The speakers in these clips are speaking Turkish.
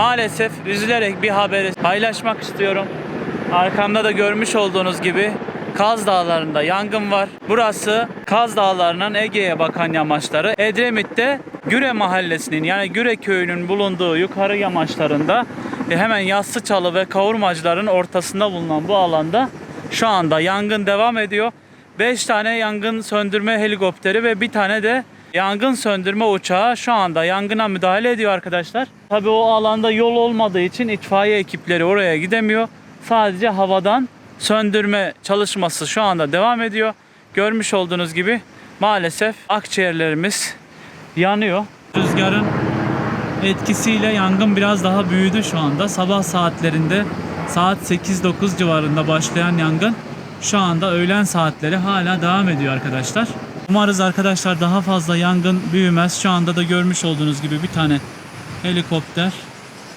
Maalesef üzülerek bir haberi paylaşmak istiyorum. Arkamda da görmüş olduğunuz gibi Kaz Dağları'nda yangın var. Burası Kaz Dağları'nın Ege'ye bakan yamaçları. Edremit'te Güre Mahallesi'nin yani Güre Köyü'nün bulunduğu yukarı yamaçlarında e, hemen Yassıçalı ve Kavurmacıların ortasında bulunan bu alanda şu anda yangın devam ediyor. 5 tane yangın söndürme helikopteri ve bir tane de yangın söndürme uçağı şu anda yangına müdahale ediyor arkadaşlar. Tabii o alanda yol olmadığı için itfaiye ekipleri oraya gidemiyor. Sadece havadan söndürme çalışması şu anda devam ediyor. Görmüş olduğunuz gibi maalesef akciğerlerimiz yanıyor. Rüzgarın etkisiyle yangın biraz daha büyüdü şu anda. Sabah saatlerinde saat 8-9 civarında başlayan yangın şu anda öğlen saatleri hala devam ediyor arkadaşlar. Umarız arkadaşlar daha fazla yangın büyümez. Şu anda da görmüş olduğunuz gibi bir tane helikopter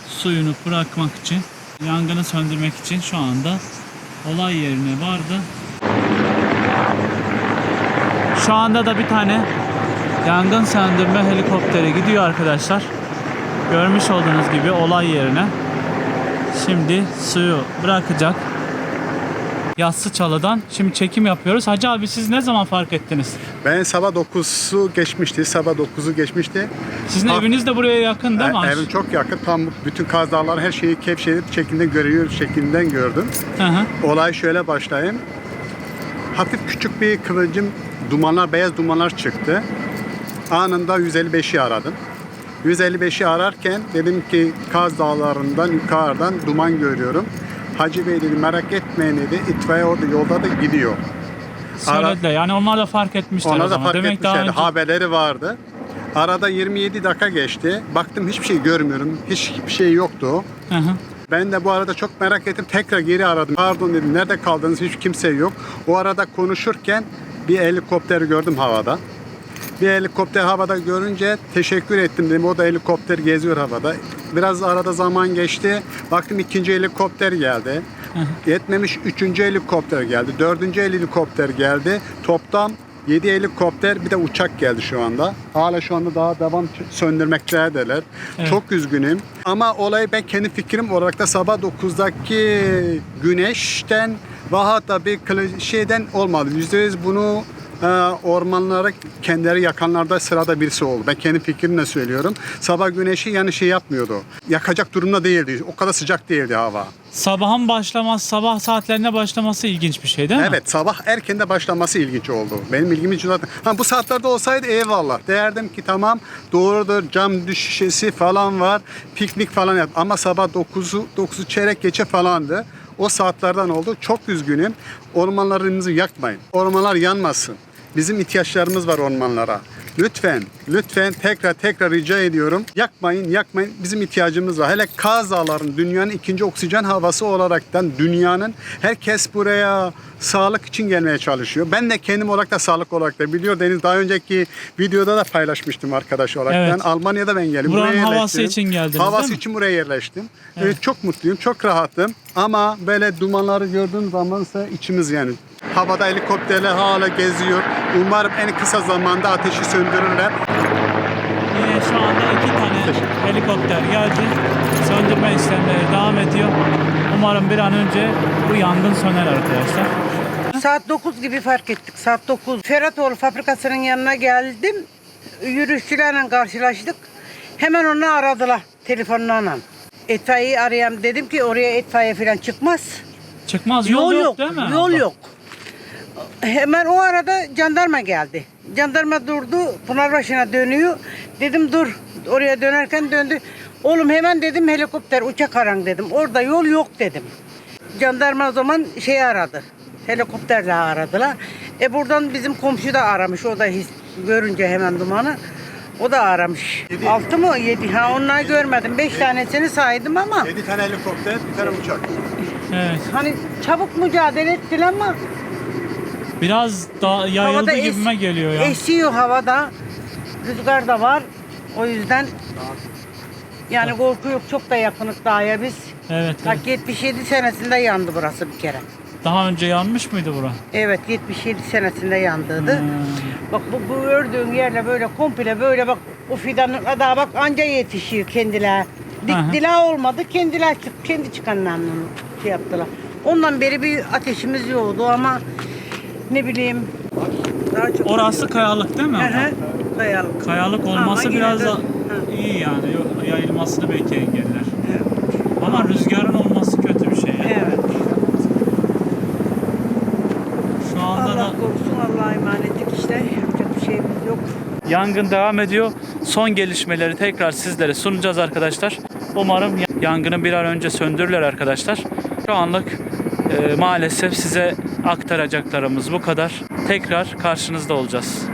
suyunu bırakmak için, yangını söndürmek için şu anda olay yerine vardı. Şu anda da bir tane yangın söndürme helikopteri gidiyor arkadaşlar. Görmüş olduğunuz gibi olay yerine. Şimdi suyu bırakacak. Yassıçalı'dan. Şimdi çekim yapıyoruz. Hacı abi siz ne zaman fark ettiniz? Ben sabah 9'u geçmişti. Sabah 9'u geçmişti. Sizin Ha. eviniz de buraya yakın değil mi? E, evim çok yakın. Tam bütün Kaz Dağları her şeyi kevşedip şeklinde görüyor şeklinden gördüm. Hı hı. Olay şöyle başlayayım. Hafif küçük bir kıvılcım dumanlar, beyaz dumanlar çıktı. Anında 155'i aradım. 155'i ararken dedim ki Kaz Dağları'ndan yukarıdan duman görüyorum. Hacı Bey dedi merak etmeyin dedi. İtfaiye orada yolda da gidiyor. Söylediler. Yani onlar da fark etmişler o Onlar da zaman. fark Demek daha etmişlerdi. önce... Haberleri vardı. Arada 27 dakika geçti. Baktım hiçbir şey görmüyorum. Hiçbir şey yoktu. Hı hı. Ben de bu arada çok merak ettim. Tekrar geri aradım. Pardon dedim. Nerede kaldınız? Hiç kimse yok. O arada konuşurken bir helikopter gördüm havada. Bir helikopter havada görünce teşekkür ettim dedim. O da helikopter geziyor havada. Biraz arada zaman geçti. Baktım ikinci helikopter geldi. Yetmemiş üçüncü helikopter geldi. Dördüncü helikopter geldi. Toplam 7 helikopter bir de uçak geldi şu anda. Hala şu anda daha devam söndürmektedirler. Evet. Çok üzgünüm. Ama olayı ben kendi fikrim olarak da sabah 9'daki güneşten ve hatta bir şeyden olmadı. %100 bunu ormanlara kendileri yakanlarda sırada birisi oldu. Ben kendi fikrimle söylüyorum. Sabah güneşi yani şey yapmıyordu. Yakacak durumda değildi. O kadar sıcak değildi hava. Sabahın başlaması, sabah saatlerinde başlaması ilginç bir şey değil mi? Evet sabah erkende başlaması ilginç oldu. Benim ilgimi zaten. Ha, bu saatlerde olsaydı eyvallah. Derdim ki tamam doğrudur cam düş şişesi falan var. Piknik falan yap. Ama sabah 9'u 9'u çeyrek geçe falandı. O saatlerden oldu. Çok üzgünüm. Ormanlarınızı yakmayın. Ormanlar yanmasın. Bizim ihtiyaçlarımız var ormanlara. Lütfen, lütfen tekrar tekrar rica ediyorum. Yakmayın, yakmayın. Bizim ihtiyacımız var. Hele Kaz Dağları'nın dünyanın ikinci oksijen havası olaraktan dünyanın herkes buraya sağlık için gelmeye çalışıyor. Ben de kendim olarak da sağlık olarak da biliyor Deniz daha önceki videoda da paylaşmıştım arkadaş olarak. Evet. Ben Almanya'da ben geldim. Buranın buraya havası yerleştim. için geldiniz, Havası için buraya yerleştim. Evet, çok mutluyum, çok rahatım. Ama böyle dumanları gördüğüm zamansa içimiz yani. Havada helikopterler hala geziyor. Umarım en kısa zamanda ateşi söndürürler. Yine şu anda iki tane helikopter geldi. Söndürme işlemleri devam ediyor. Umarım bir an önce bu yangın söner arkadaşlar. Saat 9 gibi fark ettik. Saat 9. Feratoğlu fabrikasının yanına geldim. Yürüyüşçülerle karşılaştık. Hemen onu aradılar telefonla. İtfaiyeyi arayayım dedim ki oraya itfaiye falan çıkmaz. Çıkmaz yol, yok, değil mi? Yol yok. Hemen o arada jandarma geldi. Jandarma durdu. Pınarbaşı'na dönüyor. Dedim dur. Oraya dönerken döndü. Oğlum hemen dedim helikopter uçak aran dedim. Orada yol yok dedim. Jandarma o zaman şey aradı. Helikopterle aradılar. E buradan bizim komşu da aramış. O da his, görünce hemen dumanı. O da aramış. Yedi. Altı mı? Yedi. Ha onları görmedim. Beş tanesini saydım ama 7 tane helikopter, bir tane uçak. Evet. hani çabuk mücadele ettiler ama Biraz daha yayıldı Havada es- gibime geliyor ya. Esiyor havada. Rüzgar da var. O yüzden yani korku yok. Çok da yakınız dağa biz. Evet, Bak evet. 77 senesinde yandı burası bir kere. Daha önce yanmış mıydı bura? Evet 77 senesinde yandıydı. Hmm. Bak bu, bu gördüğün yerle böyle komple böyle bak o fidanın daha bak anca yetişiyor kendiler. Diktiler olmadı. Kendiler çık, kendi çıkanlarla şey yaptılar. Ondan beri bir ateşimiz yoktu ama ne bileyim daha çok Orası kayalık değil mi? Hı hı, Kayalık. Kayalık olması Ama yine biraz de- da Hı. iyi yani. Yok- Yayılmasını belki engeller. Evet. Ama rüzgarın olması kötü bir şey. yani. Evet. Şu anda da Allah korusun Allah'a emanetlik işte. Yapacak bir şeyimiz yok. Yangın devam ediyor. Son gelişmeleri tekrar sizlere sunacağız arkadaşlar. Umarım yangını bir an önce söndürürler arkadaşlar. Şu anlık e, maalesef size aktaracaklarımız bu kadar. Tekrar karşınızda olacağız.